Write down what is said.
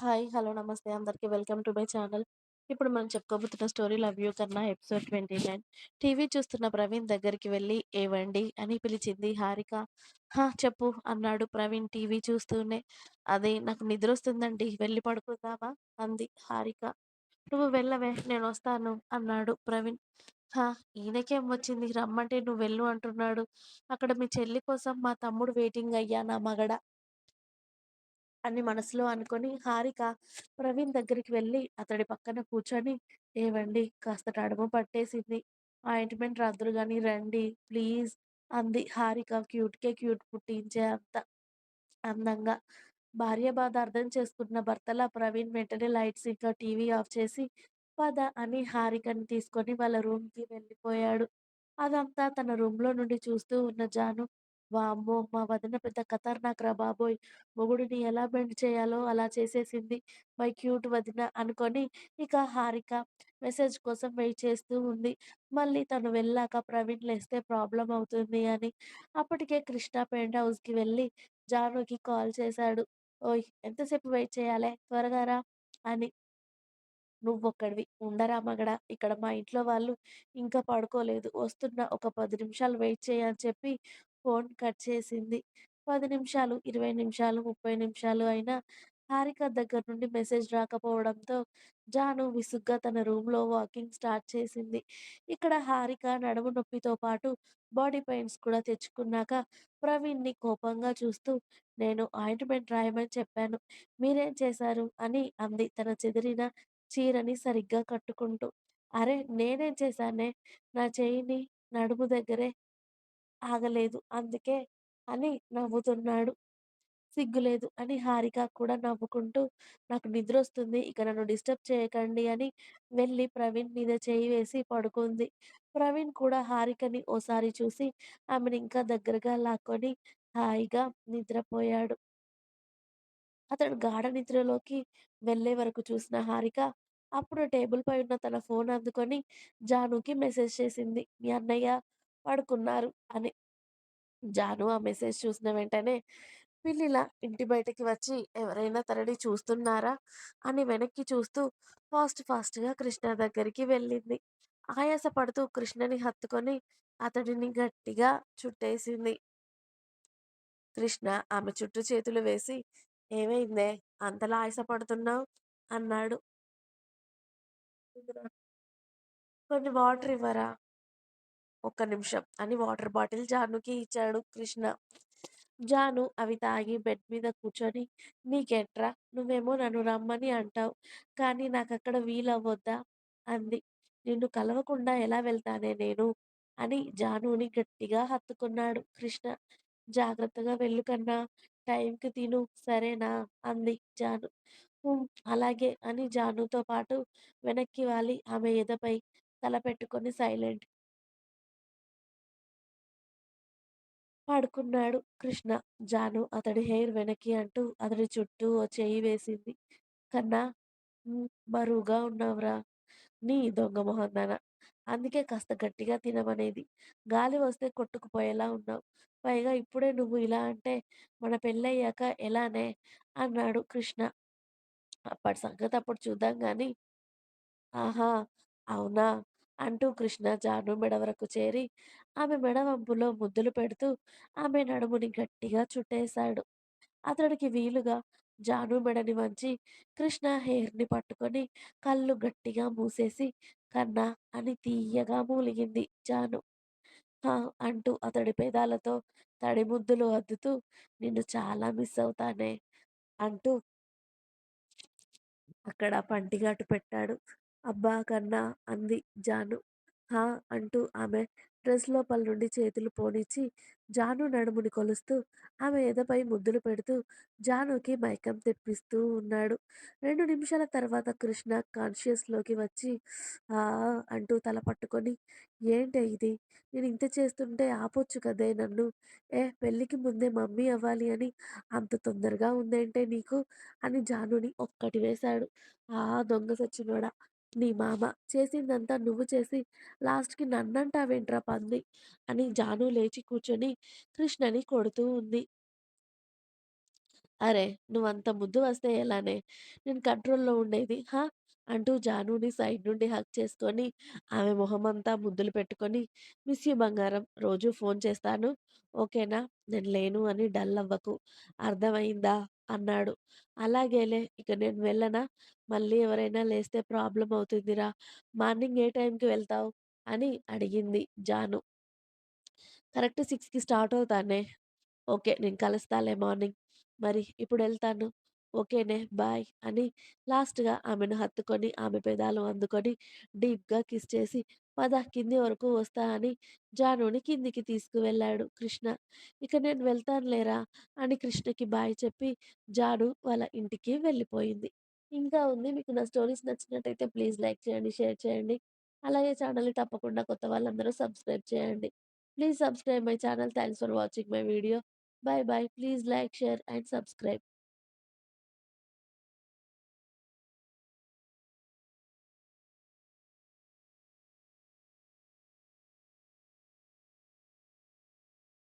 Hi. Hello. నమస్తే అందరికి. Welcome to my channel. ఇప్పుడు మనం చెప్పుకోబోతున్న story 'love you Kanna' episode 29 TV చూస్తున్న ప్రవీణ్ దగ్గరికి వెళ్ళి ఏవండి అని పిలిచింది హారిక. హా! చెప్పు అన్నాడు ప్రవీణ్ టీవీ చూస్తూనే. అదే నాకు నిద్ర వస్తుందండి వెళ్ళి పడుకుందామా? అంది హారిక. నువ్వు వెళ్ళవే నేను వస్తాను అన్నాడు ప్రవీణ్. హా! ఈయనకేం వచ్చింది రమ్మంటే నువ్వు వెళ్ళు అంటున్నాడు. అక్కడ మీ చెల్లి కోసం మా తమ్ముడు వెయిటింగ్ అయ్యా నా మగడ అని మనసులో అనుకొని హారిక ప్రవీణ్ దగ్గరికి వెళ్ళి అతడి పక్కన కూర్చొని ఏవండి కాస్త నడుము పట్టేసింది. ఆయింట్‌మెంట్ రాద్దురుగాని రండి ప్లీజ్ అంది హారిక క్యూట్‌కే క్యూట్ పుట్టించే అంత అందంగా. భార్య బాధ అర్థం చేసుకున్న భర్తలా ప్రవీణ్ వెంటనే లైట్స్ ఇంకా టీవీ ఆఫ్ చేసి పద అని హారికని తీసుకొని వాళ్ళ రూమ్‌కి వెళ్ళిపోయాడు. అదంతా తన రూమ్‌లో నుండి చూస్తూ ఉన్న జాను వామ్మో! మా వదిన పెద్ద ఖతర్నాక్‌రా బాబోయ్! మొగుడిని ఎలా బెండ్ చేయాలో అలా చేసేసింది మై క్యూట్ వదిన అనుకొని ఇక హారిక మెసేజ్ కోసం వెయిట్ చేస్తూ ఉంది. మళ్ళీ తను వెళ్ళాక ప్రవీణ్ లేస్తే ప్రాబ్లం అవుతుంది అని. అప్పటికే కృష్ణ పెయింట్ హౌస్‌కి వెళ్ళి జానుకి కాల్ చేశాడు. ఓయ్! ఎంతసేపు వెయిట్ చేయాలి త్వరగా రా అని. నువ్వొక్కడివి ఉండరా మగడా ఇక్కడ మా ఇంట్లో వాళ్ళు ఇంకా పడుకోలేదు. వస్తున్న ఒక పది నిమిషాలు వెయిట్ చేయని చెప్పి ఫోన్ కట్ చేసింది. 10 నిమిషాలు, 20 నిమిషాలు, 30 నిమిషాలు అయినా హారిక దగ్గర నుండి మెసేజ్ రాకపోవడంతో జాను విసుగ్గా తన రూమ్‌లో వాకింగ్ స్టార్ట్ చేసింది. ఇక్కడ హారిక నడుము నొప్పితో పాటు బాడీ పెయిన్స్ కూడా తెచ్చుకున్నాక ప్రవీణ్‌ని కోపంగా చూస్తూ నేను ఆయింట్‌మెంట్ రాయమని చెప్పాను. మీరేం చేశారు? అని అంది తన చెదిరిన చీరని సరిగ్గా కట్టుకుంటూ. అరె! నేనేం చేశానే? నా చెయ్యిని నడుము దగ్గరే ఆగలేదు అందుకే అని నవ్వుతున్నాడు. సిగ్గులేదు అని హారిక కూడా నవ్వుకుంటూ నాకు నిద్రొస్తుంది ఇక నన్ను డిస్టర్బ్ చేయకండి అని వెళ్ళి ప్రవీణ్ మీద చేయి వేసి పడుకుంది. ప్రవీణ్ కూడా హారికని ఓసారి చూసి ఆమెను ఇంకా దగ్గరగా లాక్కొని హాయిగా నిద్రపోయాడు. అతడు గాఢ నిద్రలోకి వెళ్ళే వరకు చూసిన హారిక అప్పుడు టేబుల్‌పై ఉన్న తన ఫోన్ అందుకొని జానుకి మెసేజ్ చేసింది. మీ అన్నయ్య పడుకున్నారు అని. జాను ఆ మెసేజ్ చూసిన వెంటనే పిల్లిలా ఇంటి బయటకి వచ్చి ఎవరైనా తనని చూస్తున్నారా? అని వెనక్కి చూస్తూ ఫాస్ట్ ఫాస్ట్‌గా కృష్ణ దగ్గరికి వెళ్ళింది. ఆయాసపడుతూ కృష్ణని హత్తుకొని అతడిని గట్టిగా చుట్టేసింది. కృష్ణ ఆమె చుట్టూ చేతులు వేసి ఏమైందే అంతలా ఆయాసపడుతున్నావ్? అన్నాడు. కొన్ని వాటర్ ఇవ్వరా? ఒక్క నిమిషం అని వాటర్ బాటిల్ జానుకి ఇచ్చాడు కృష్ణ. జాను అవి తాగి బెడ్ మీద కూర్చొని నీకెట్రా నువ్వేమో నన్ను రమ్మని అంటావు కానీ నాకు అక్కడ వీలవ్వద్దా అంది. నిన్ను కలవకుండా ఎలా వెళ్తానే నేను? అని జానుని గట్టిగా హత్తుకున్నాడు కృష్ణ. జాగ్రత్తగా వెళ్ళు కన్నా! టైంకి తిను సరేనా? అంది జాను. అలాగే అని జానుతో పాటు వెనక్కి వాలి ఆమె ఎదపై తల పెట్టుకొని సైలెంట్ పడుకున్నాడు కృష్ణ. జాను అతడి హెయిర్ వెనక్కి అంటూ అతడి చుట్టూ ఓ చెయ్యి వేసింది. కన్నా! బరువుగా ఉన్నావురా! నీ దొంగ మొహందాన! అందుకే కాస్త గట్టిగా తినమనేది. గాలి వస్తే కొట్టుకుపోయేలా ఉన్నావు. పైగా ఇప్పుడే నువ్వు ఇలా అంటే మన పెళ్ళయ్యాక ఎలానే? అన్నాడు కృష్ణ. అప్పటి సంగతి అప్పుడు చూద్దాం గాని ఆహా! అవునా? అంటూ కృష్ణ జాను మెడ వరకు చేరి ఆమె మెడ వంపులో ముద్దులు పెడుతూ ఆమె నడుముని గట్టిగా చుట్టేశాడు. అతడికి వీలుగా జాను మెడని వంచి కృష్ణ హెయిర్‌ని పట్టుకొని కళ్ళు గట్టిగా మూసేసి కన్నా! అని తీయగా మూలిగింది జాను. హా! అంటూ అతడి పేదాలతో తడి ముద్దులు అద్దుతూ నిన్ను చాలా మిస్ అవుతానే అంటూ అక్కడ పంటిగాటు పెట్టాడు. అబ్బా! కన్నా! అంది జాను. హా! అంటూ ఆమె డ్రెస్ లోపల నుండి చేతులు పోనిచ్చి జాను నడుముని కొలుస్తూ ఆమె ఎదపై ముద్దులు పెడుతూ జానుకి మైకం తెప్పిస్తూ ఉన్నాడు. రెండు నిమిషాల తర్వాత కృష్ణ కాన్షియస్‌లోకి వచ్చి ఆ! అంటూ తల పట్టుకొని ఏంటే ఇది? నేను ఇంత చేస్తుంటే ఆపొచ్చు కదే నన్ను. ఏ పెళ్ళికి ముందే మమ్మీ అవ్వాలి అని అంత తొందరగా ఉందేంటే నీకు? అని జానుని ఒక్కటి వేశాడు. ఆ దొంగ సచ్చినోడా! నీ మామ చేసిందంతా నువ్వు చేసి లాస్ట్‌కి నన్నంటావేంట్రా పంది! అని జాను లేచి కూర్చొని కృష్ణని కొడుతూ ఉంది. అరే నువ్వంత ముద్దు వస్తే ఎలానే? నేను కంట్రోల్‌లో ఉండేది. హా! అంటూ జానుని సైడ్ నుండి హక్ చేసుకొని, ఆమె మొహమంతా ముద్దులు పెట్టుకొని, మిస్ యూ బంగారం. రోజు ఫోన్ చేస్తాను. ఓకేనా? నేను లేను అని డల్ అవ్వకు. అర్థమైందా అన్నాడు. అలాగేలే. ఇక నేను వెళ్ళనా? మళ్ళీ ఎవరైనా లేస్తే ప్రాబ్లమ్ అవుతుందిరా. మార్నింగ్ ఏ టైంకి వెళ్తావు? అని అడిగింది జాను. కరెక్ట్ 6కి స్టార్ట్ అవుతానే. ఓకే. నేను కలుస్తాలే మార్నింగ్. మరి ఇప్పుడెళ్తాను. ఓకేనే. బాయ్ అని లాస్ట్‌గా ఆమెను హత్తుకొని, ఆమె పెదాలు అందుకొని డీప్‌గా కిస్ చేసి, పద కింది వరకు వస్తా అని జానుని కిందికి తీసుకువెళ్ళాడు కృష్ణ. ఇక నేను వెళ్తాను లేరా అని కృష్ణకి బాయ్ చెప్పి, జాను వాళ్ళ ఇంటికి వెళ్ళిపోయింది. ఇంకా ఉంది. మీకు నా స్టోరీస్ నచ్చినట్టయితే ప్లీజ్ లైక్ చేయండి, షేర్ చేయండి. అలాగే ఛానల్‌ని తప్పకుండా కొత్త వాళ్ళందరూ సబ్స్క్రైబ్ చేయండి. Please subscribe my channel. Thanks for watching my video. Bye bye. Please like, share and subscribe.